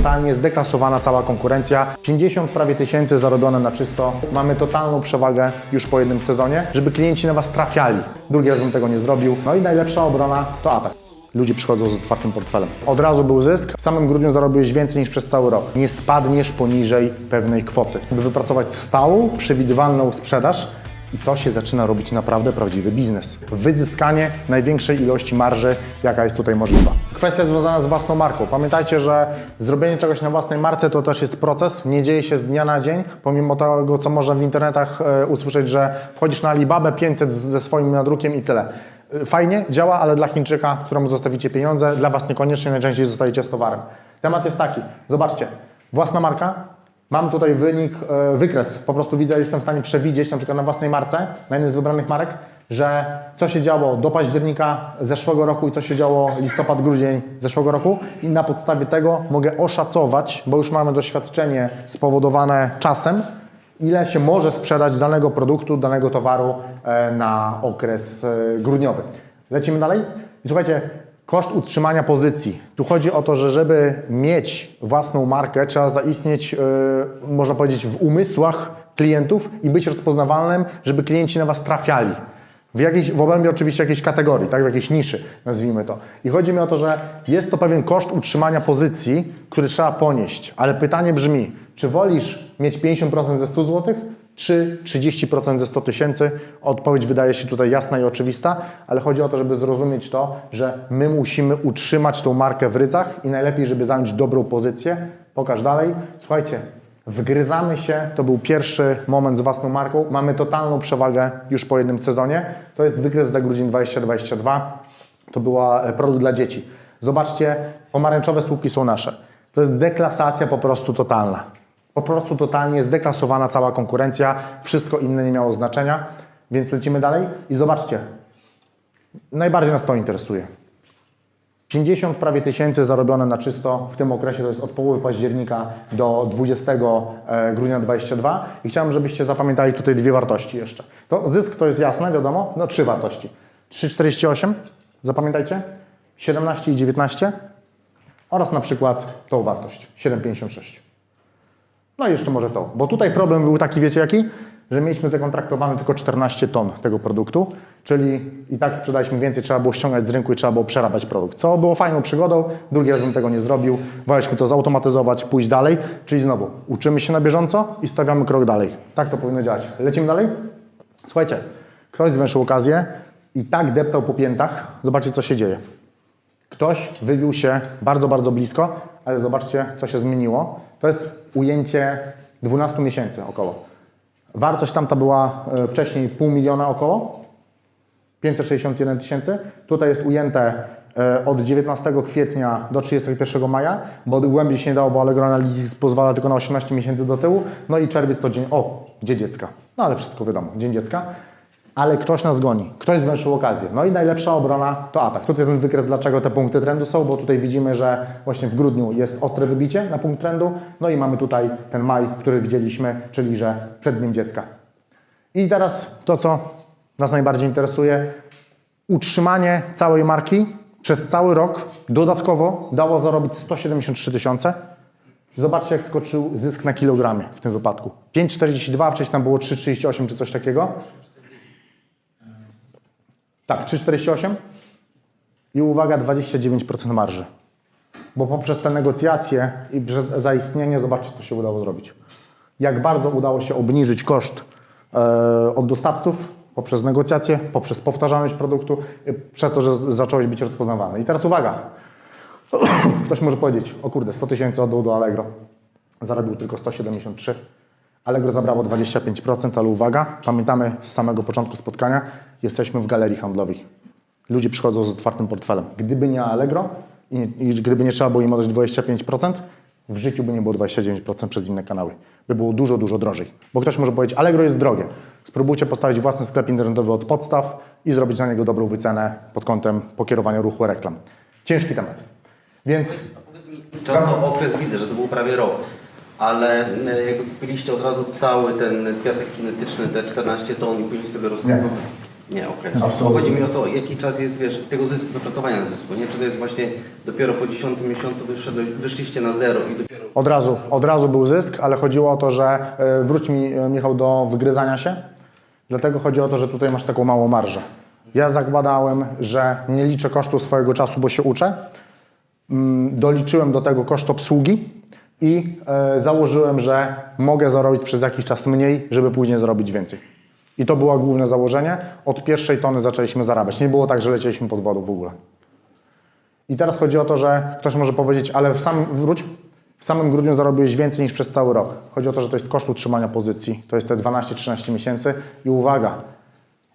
totalnie zdeklasowana cała konkurencja. 50 prawie tysięcy zarobione na czysto. Mamy totalną przewagę już po jednym sezonie, żeby klienci na Was trafiali. Drugi raz bym tego nie zrobił. No i najlepsza obrona to atak. Ludzie przychodzą z otwartym portfelem. Od razu był zysk. W samym grudniu zarobiłeś więcej niż przez cały rok. Nie spadniesz poniżej pewnej kwoty. By wypracować stałą, przewidywalną sprzedaż, i to się zaczyna robić naprawdę prawdziwy biznes. Wyzyskanie największej ilości marży, jaka jest tutaj możliwa. Kwestia związana z własną marką. Pamiętajcie, że zrobienie czegoś na własnej marce to też jest proces, nie dzieje się z dnia na dzień, pomimo tego, co można w internetach e, usłyszeć, że wchodzisz na Alibabę 500 z- ze swoim nadrukiem i tyle. E, Fajnie, działa, ale dla Chińczyka, któremu zostawicie pieniądze, dla Was niekoniecznie, najczęściej zostajecie z towarem. Temat jest taki, zobaczcie, własna marka, Mam tutaj wynik, e, wykres. Po prostu widzę, jestem w stanie przewidzieć, na przykład na własnej marce, na jednej z wybranych marek, że co się działo do października zeszłego roku i co się działo listopad, grudzień zeszłego roku i na podstawie tego mogę oszacować, bo już mamy doświadczenie spowodowane czasem, ile się może sprzedać danego produktu, danego towaru e, na okres e, grudniowy. Lecimy dalej. I słuchajcie, koszt utrzymania pozycji. Tu chodzi o to, że żeby mieć własną markę, trzeba zaistnieć, e, można powiedzieć, w umysłach klientów i być rozpoznawalnym, żeby klienci na Was trafiali. W, jakiejś, w obrębie oczywiście jakiejś kategorii, tak? w jakiejś niszy, nazwijmy to. I chodzi mi o to, że jest to pewien koszt utrzymania pozycji, który trzeba ponieść. Ale pytanie brzmi, czy wolisz mieć 50% ze 100 zł, czy 30% ze 100 tysięcy? Odpowiedź wydaje się tutaj jasna i oczywista, ale chodzi o to, żeby zrozumieć to, że my musimy utrzymać tą markę w ryzach i najlepiej, żeby zająć dobrą pozycję. Pokaż dalej. Słuchajcie, Wgryzamy się, to był pierwszy moment z własną marką. Mamy totalną przewagę już po jednym sezonie. To jest wykres za grudzień 2022. To była e, produkt dla dzieci. Zobaczcie, pomarańczowe słupki są nasze. To jest deklasacja po prostu totalna. Po prostu totalnie zdeklasowana cała konkurencja. Wszystko inne nie miało znaczenia. Więc lecimy dalej i zobaczcie. Najbardziej nas to interesuje. 50 prawie tysięcy zarobione na czysto w tym okresie, to jest od połowy października do 20 e, grudnia 22 i chciałem, żebyście zapamiętali tutaj dwie wartości jeszcze. To zysk to jest jasne, wiadomo, no trzy wartości. 3,48, zapamiętajcie, 17 i 19 oraz na przykład tą wartość, 7,56. No i jeszcze może to, bo tutaj problem był taki, wiecie jaki? Że mieliśmy zakontraktowane tylko 14 ton tego produktu, czyli i tak sprzedaliśmy więcej, trzeba było ściągać z rynku i trzeba było przerabiać produkt. Co było fajną przygodą, drugi raz bym tego nie zrobił, woleliśmy to zautomatyzować, pójść dalej, czyli znowu uczymy się na bieżąco i stawiamy krok dalej. Tak to powinno działać. Lecimy dalej? Słuchajcie, ktoś zwęszył okazję i tak deptał po piętach, zobaczcie co się dzieje. Ktoś wybił się bardzo, bardzo blisko, ale zobaczcie, co się zmieniło. To jest ujęcie 12 miesięcy około. Wartość tamta była e, wcześniej pół miliona około, 561 tysięcy. Tutaj jest ujęte e, od 19 kwietnia do 31 maja, bo głębiej się nie dało, bo Allegro Analytics pozwala tylko na 18 miesięcy do tyłu. No i czerwiec to dzień, o, dzień dziecka. No ale wszystko wiadomo, dzień dziecka. Ale ktoś nas goni, ktoś zwęszył okazję. No i najlepsza obrona to atak. Tutaj ten wykres, dlaczego te punkty trendu są, bo tutaj widzimy, że właśnie w grudniu jest ostre wybicie na punkt trendu. No i mamy tutaj ten maj, który widzieliśmy, czyli że przed dniem dziecka. I teraz to, co nas najbardziej interesuje. Utrzymanie całej marki przez cały rok dodatkowo dało zarobić 173 tysiące. Zobaczcie, jak skoczył zysk na kilogramie w tym wypadku. 5,42, wcześniej tam było 3,38 czy coś takiego. Tak, 3,48 i uwaga, 29% marży. Bo poprzez te negocjacje i przez zaistnienie, zobaczcie, co się udało zrobić. Jak bardzo udało się obniżyć koszt e, od dostawców poprzez negocjacje, poprzez powtarzalność produktu, e, przez to, że zacząłeś być rozpoznawany. I teraz uwaga. Ktoś może powiedzieć, o kurde, 100 tysięcy oddał do Allegro. Zarobił tylko 173. Allegro zabrało 25%, ale uwaga, pamiętamy z samego początku spotkania, jesteśmy w galerii handlowej. Ludzie przychodzą z otwartym portfelem. Gdyby nie Allegro i, i gdyby nie trzeba było im oddać 25%, w życiu by nie było 29% przez inne kanały. By było dużo, dużo drożej. Bo ktoś może powiedzieć, Allegro jest drogie. Spróbujcie postawić własny sklep internetowy od podstaw i zrobić na niego dobrą wycenę pod kątem pokierowania ruchu reklam. Ciężki temat. Więc Czasowy okres widzę, że to był prawie rok, ale e, jakby kupiliście od razu cały ten piasek kinetyczny, te 14 ton i później sobie rozsypał. Nie, okej. Bo Chodzi mi o to, jaki czas jest, wiesz, tego zysku, wypracowania zysku, nie? Czy to jest właśnie dopiero po 10 miesiącu wyszliście na zero i dopiero... Od razu, od razu był zysk, ale chodziło o to, że e, wróć mi e, Michał do wygryzania się. Dlatego chodzi o to, że tutaj masz taką małą marżę. Ja zakładałem, że nie liczę kosztu swojego czasu, bo się uczę. Mm, Doliczyłem do tego koszt obsługi i e, założyłem, że mogę zarobić przez jakiś czas mniej, żeby później zarobić więcej. I to było główne założenie. Od pierwszej tony zaczęliśmy zarabiać. Nie było tak, że lecieliśmy pod wodą w ogóle. I teraz chodzi o to, że ktoś może powiedzieć, ale w samym, wróć, w samym grudniu zarobiłeś więcej niż przez cały rok. Chodzi o to, że to jest koszt utrzymania pozycji, to jest te 12-13 miesięcy i uwaga,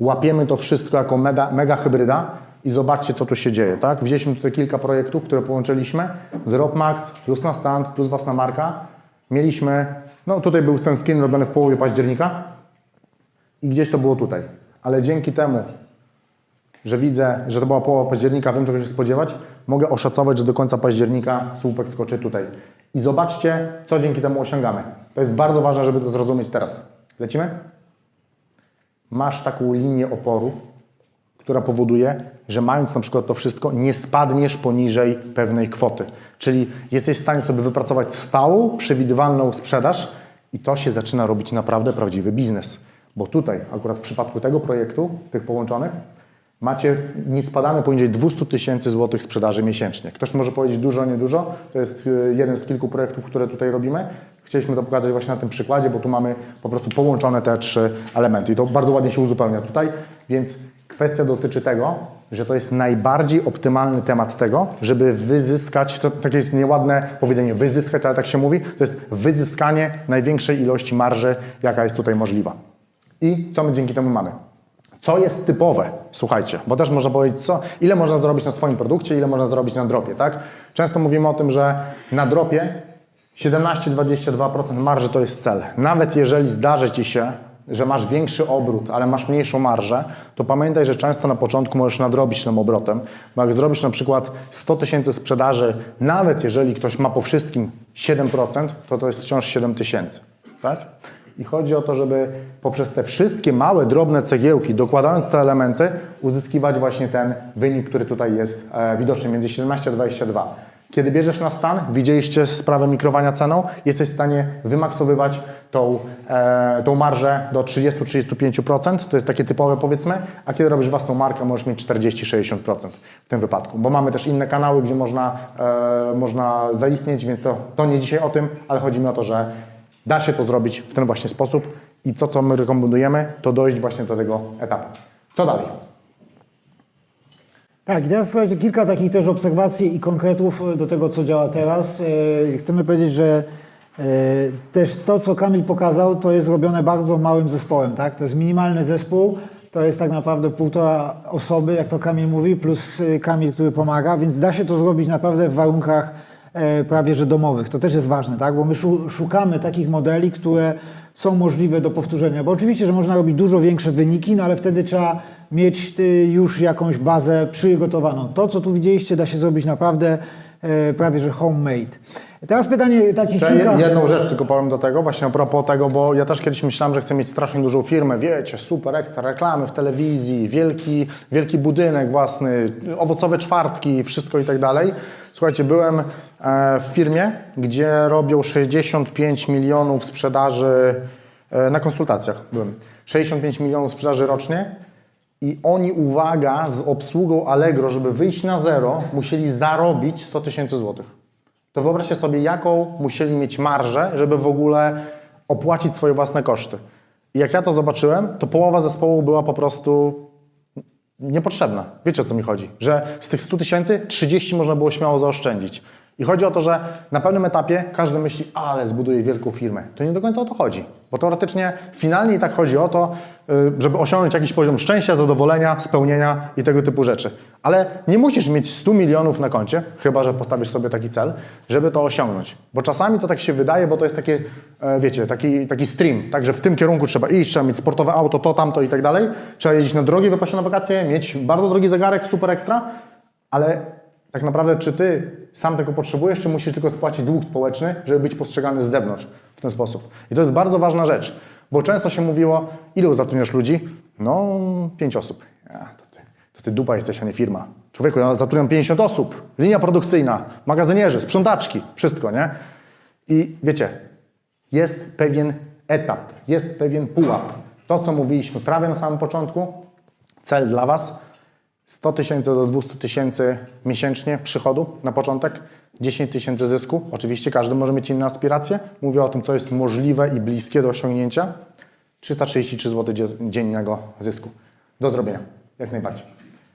łapiemy to wszystko jako mega, mega hybryda i zobaczcie, co tu się dzieje, tak? Wzięliśmy tutaj kilka projektów, które połączyliśmy, Dropmax plus na stand, plus własna marka. Mieliśmy, no tutaj był ten skin robiony w połowie października i gdzieś to było tutaj. Ale dzięki temu, że widzę, że to była połowa października, wiem czego się spodziewać, mogę oszacować, że do końca października słupek skoczy tutaj. I zobaczcie, co dzięki temu osiągamy. To jest bardzo ważne, żeby to zrozumieć teraz. Lecimy? Masz taką linię oporu, która powoduje, że mając na przykład to wszystko, nie spadniesz poniżej pewnej kwoty. Czyli jesteś w stanie sobie wypracować stałą, przewidywalną sprzedaż i to się zaczyna robić naprawdę prawdziwy biznes. Bo tutaj, akurat w przypadku tego projektu, tych połączonych, macie, nie spadamy poniżej 200 tysięcy złotych sprzedaży miesięcznie. Ktoś może powiedzieć dużo, niedużo. To jest y, jeden z kilku projektów, które tutaj robimy. Chcieliśmy to pokazać właśnie na tym przykładzie, bo tu mamy po prostu połączone te trzy elementy i to bardzo ładnie się uzupełnia tutaj, więc kwestia dotyczy tego, że to jest najbardziej optymalny temat tego, żeby wyzyskać, to takie jest nieładne powiedzenie, wyzyskać, ale tak się mówi, to jest wyzyskanie największej ilości marży, jaka jest tutaj możliwa. I co my dzięki temu mamy? Co jest typowe, słuchajcie, bo też można powiedzieć, co, ile można zrobić na swoim produkcie, ile można zrobić na dropie, tak? Często mówimy o tym, że na dropie 17-22% marży to jest cel. Nawet jeżeli zdarzy Ci się, że masz większy obrót, ale masz mniejszą marżę, to pamiętaj, że często na początku możesz nadrobić tym obrotem, bo jak zrobisz na przykład 100 tysięcy sprzedaży, nawet jeżeli ktoś ma po wszystkim 7%, to to jest wciąż 7 tysięcy, tak? I chodzi o to, żeby poprzez te wszystkie małe, drobne cegiełki, dokładając te elementy, uzyskiwać właśnie ten wynik, który tutaj jest e, widoczny między 17 a 22. Kiedy bierzesz na stan, widzieliście sprawę mikrowania ceną, jesteś w stanie wymaksowywać tą, e, tą marżę do 30-35%, to jest takie typowe powiedzmy, a kiedy robisz własną markę, możesz mieć 40-60% w tym wypadku, bo mamy też inne kanały, gdzie można, e, można zaistnieć, więc to, to nie dzisiaj o tym, ale chodzi mi o to, że Da się to zrobić w ten właśnie sposób i to, co my rekomendujemy, to dojść właśnie do tego etapu. Co dalej? Tak, teraz słuchajcie, kilka takich też obserwacji i konkretów e, do tego, co działa teraz. E, Chcemy powiedzieć, że e, też to, co Kamil pokazał, to jest robione bardzo małym zespołem, tak? To jest minimalny zespół, to jest tak naprawdę półtora osoby, jak to Kamil mówi, plus Kamil, który pomaga, więc da się to zrobić naprawdę w warunkach prawie że domowych. To też jest ważne, tak? Bo my szu- szukamy takich modeli, które są możliwe do powtórzenia. Bo oczywiście, że można robić dużo większe wyniki, no ale wtedy trzeba mieć już jakąś bazę przygotowaną. To, co tu widzieliście, da się zrobić naprawdę e, prawie że homemade. Teraz pytanie takie kilka... jedną rzecz tylko powiem do tego, właśnie a propos tego, bo ja też kiedyś myślałem, że chcę mieć strasznie dużą firmę, wiecie, super ekstra reklamy w telewizji, wielki, wielki budynek własny, owocowe czwartki, wszystko i tak dalej. Słuchajcie, byłem e, w firmie, gdzie robią 65 milionów sprzedaży, e, na konsultacjach byłem, 65 milionów sprzedaży rocznie i oni, uwaga, z obsługą Allegro, żeby wyjść na zero, musieli zarobić 100 tysięcy złotych. To wyobraźcie sobie, jaką musieli mieć marżę, żeby w ogóle opłacić swoje własne koszty. I jak ja to zobaczyłem, to połowa zespołu była po prostu niepotrzebna. Wiecie o co mi chodzi? Że z tych 100 tysięcy 30 można było śmiało zaoszczędzić. I chodzi o to, że na pewnym etapie każdy myśli, ale zbuduję wielką firmę. To nie do końca o to chodzi. Bo teoretycznie finalnie i tak chodzi o to, y, żeby osiągnąć jakiś poziom szczęścia, zadowolenia, spełnienia i tego typu rzeczy. Ale nie musisz mieć 100 milionów na koncie, chyba że postawisz sobie taki cel, żeby to osiągnąć. Bo czasami to tak się wydaje, bo to jest takie, e, wiecie, taki, taki stream, tak, że w tym kierunku trzeba iść, trzeba mieć sportowe auto, to, tamto i tak dalej. Trzeba jeździć na drogi wypasie na wakacje, mieć bardzo drogi zegarek, super ekstra, ale tak naprawdę, czy ty sam tego potrzebujesz, czy musisz tylko spłacić dług społeczny, żeby być postrzegany z zewnątrz w ten sposób? I to jest bardzo ważna rzecz, Bo często się mówiło, ilu zatrudniasz ludzi? No, pięć osób. Ja, to, ty, to ty dupa jesteś, a nie firma. Człowieku, ja zatrudniam 50 osób. Linia produkcyjna, magazynierzy, sprzątaczki, wszystko, nie? I wiecie, jest pewien etap, jest pewien pułap. To, co mówiliśmy prawie na samym początku, cel dla Was 100 tysięcy do 200 tysięcy miesięcznie przychodu na początek, 10 tysięcy zysku. Oczywiście każdy może mieć inne aspiracje. Mówię o tym, co jest możliwe i bliskie do osiągnięcia. 333 zł dzie- dziennego zysku. Do zrobienia, jak najbardziej.